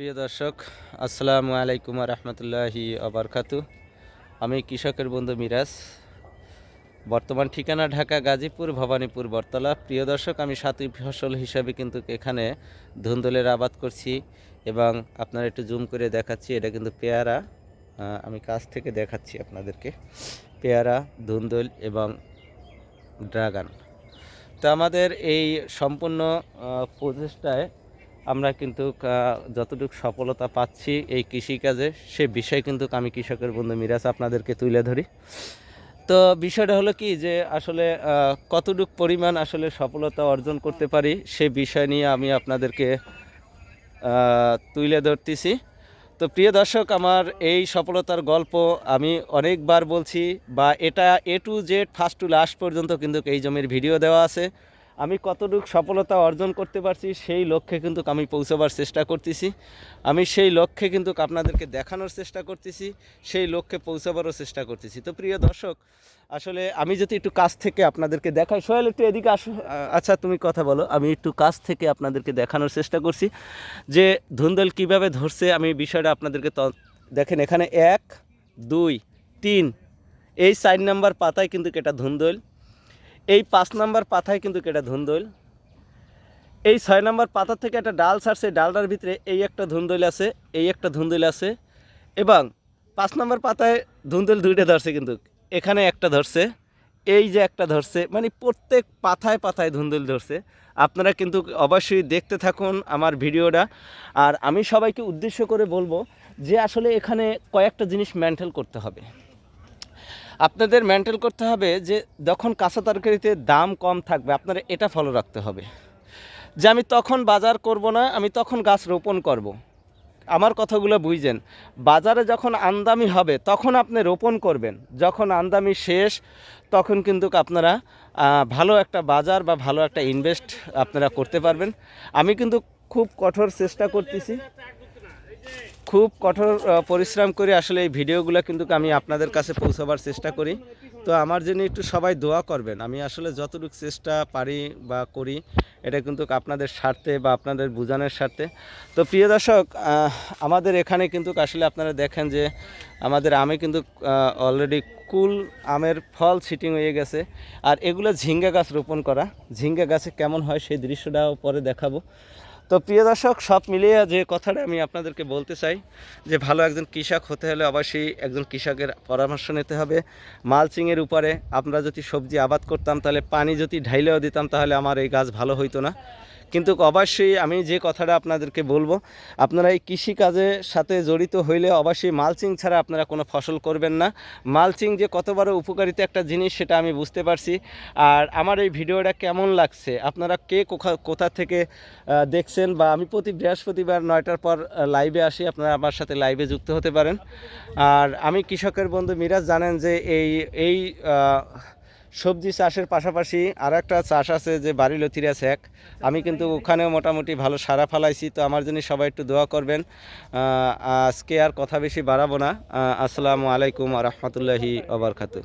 প্রিয় দর্শক, আসসালামু আলাইকুম রহমতুল্লাহি আবরকাতু আমি কৃষকের বন্ধু মিরাজ। বর্তমান ঠিকানা ঢাকা গাজীপুর, ভবানীপুর বরতলা প্রিয় দর্শক, আমি সাথী ফসল হিসাবে কিন্তু এখানে ধুন্দলের আবাদ করছি এবং আপনারা একটু জুম করে দেখাচ্ছি, এটা কিন্তু পেয়ারা। আমি কাছ থেকে দেখাচ্ছি আপনাদেরকে। পেয়ারা, ধুন্দল এবং ড্রাগন। তো আমাদের এই সম্পূর্ণ প্রচেষ্টায় আমরা কিন্তু যতটুকু সফলতা পাচ্ছি এই কৃষিকাজে, সে বিষয় কিন্তু আমি কৃষকের বন্ধু মিরাজ আপনাদেরকে তুলে ধরি। তো বিষয়টা হলো কি যে, আসলে কতটুক পরিমাণ আসলে সফলতা অর্জন করতে পারি সে বিষয় নিয়ে আমি আপনাদেরকে তুলে ধরতেছি। তো প্রিয় দর্শক, আমার এই সফলতার গল্প আমি অনেকবার বলছি বা এটা A to Z first to last পর্যন্ত কিন্তু এই জমির ভিডিও দেওয়া আছে। আমি কতটুকু সফলতা অর্জন করতে পারছি, সেই লক্ষ্যে কিন্তু আমি পৌঁছাবার চেষ্টা করতেছি। আমি সেই লক্ষ্যে কিন্তু আপনাদেরকে দেখানোর চেষ্টা করতেছি, সেই লক্ষ্যে পৌঁছাবারও চেষ্টা করতেছি। তো প্রিয় দর্শক, আসলে আমি যদি একটু কাছ থেকে আপনাদেরকে দেখাই, সোহেল, একটু এদিকে আসো। আচ্ছা তুমি কথা বলো। আমি একটু কাছ থেকে আপনাদেরকে দেখানোর চেষ্টা করছি যে ধুন্দল কীভাবে ধরছে। আমি বিষয়টা আপনাদেরকে দেখেন, এখানে এক, দুই, তিন। এই চার নাম্বার পাতায় কিন্তু এটা ধুন্দল। এই পাঁচ নাম্বার পাতায় কিন্তু এটা ধুন্দল এই ছয় নাম্বার পাতা থেকে একটা ডাল ছাড়ছে ডালটার ভিতরে এই একটা ধুন্দল আছে, এই একটা ধুন্দল আছে এবং পাঁচ নাম্বার পাতায় ধুন্দল দুইটা ধরছে কিন্তু, এখানে একটা ধরছে, এই যে একটা ধরছে মানে প্রত্যেক পাথায় পাথায় ধুন্দল ধরছে। আপনারা কিন্তু অবশ্যই দেখতে থাকুন আমার ভিডিওটা। আর আমি সবাইকে উদ্দেশ্য করে বলব যে আসলে এখানে কয়েকটা জিনিস মেনটেন করতে হবে। আপনাদের মেনটেন করতে হবে যে যখন কাঁচা তরকারিতে দাম কম থাকবে, আপনারা এটা ফলো রাখতে হবে। যে আমি তখন বাজার করব না, আমি তখন গাছ রোপণ করব। আমার কথাগুলো বুঝছেন বাজারে যখন আমদামি হবে, তখন আপনি রোপণ করবেন। যখন আমদামি শেষ, তখন কিন্তু আপনারা ভালো একটা বাজার বা ভালো একটা ইনভেস্ট আপনারা করতে পারবেন। আমি কিন্তু খুব কঠোর চেষ্টা করতেছি। খুব কঠোর পরিশ্রম করে আসলে এই ভিডিওগুলো কিন্তু আমি আপনাদের কাছে পৌঁছাবার চেষ্টা করি। তো আমার জন্য একটু সবাই দোয়া করবেন। আমি আসলে যতটুকু চেষ্টা পারি বা করি, এটা কিন্তু আপনাদের স্বার্থে বা আপনাদের বোঝানোর স্বার্থে। তো প্রিয় দর্শক আমাদের এখানে কিন্তু আসলে আপনারা দেখেন যে আমাদের আমে কিন্তু অলরেডি কুল আমের ফল সিটিং হয়ে গেছে। আর এগুলো ঝিঙ্গা গাছ রোপণ করা। ঝিঙ্গা গাছে কেমন হয় সেই দৃশ্যটাও পরে দেখাবো। তো প্রিয় দর্শক, সব মিলিয়ে যে কথাটা আমি আপনাদেরকে বলতে চাই, যে ভালো একজন কৃষক হতে হলে অবশ্যই একজন কৃষকের পরামর্শ নিতে হবে। মালচিংয়ের উপরে আমরা যদি সবজি আবাদ করতাম, তাহলে পানি যদি ঢাইলেও দিতাম, তাহলে আমার এই গাছ ভালো হইতো না। কিন্তু অবশ্যই আমি যে কথাটা আপনাদেরকে বলব, আপনারা এই কৃষিকাজের সাথে জড়িত হইলে অবশ্যই মালচিং ছাড়া আপনারা কোনো ফসল করবেন না। মালচিং যে কত বড় উপকারিতা একটা জিনিস সেটা আমি বুঝতে পারছি। আর আমার এই ভিডিওটা কেমন লাগছে, আপনারা কে কোথা- থেকে দেখছেন বা আমি প্রতি বৃহস্পতিবার নয়টার পর লাইভে আসি, আপনারা আমার সাথে লাইভে যুক্ত হতে পারেন। আর আমি কৃষকের বন্ধু মিরাজ জানেন যে এই এই সবজি চাষের পাশাপাশি আর একটা চাষ আছে যে বাড়ি লতিরা এক আমি কিন্তু ওখানেও মোটামুটি ভালো সারা ফালাইছি, তো আমার জন্য সবাই একটু দোয়া করবেন। আজকে আর কথা বেশি বাড়াবো না। আসসালামু আলাইকুম রহমতুল্লাহি ওবরকাতু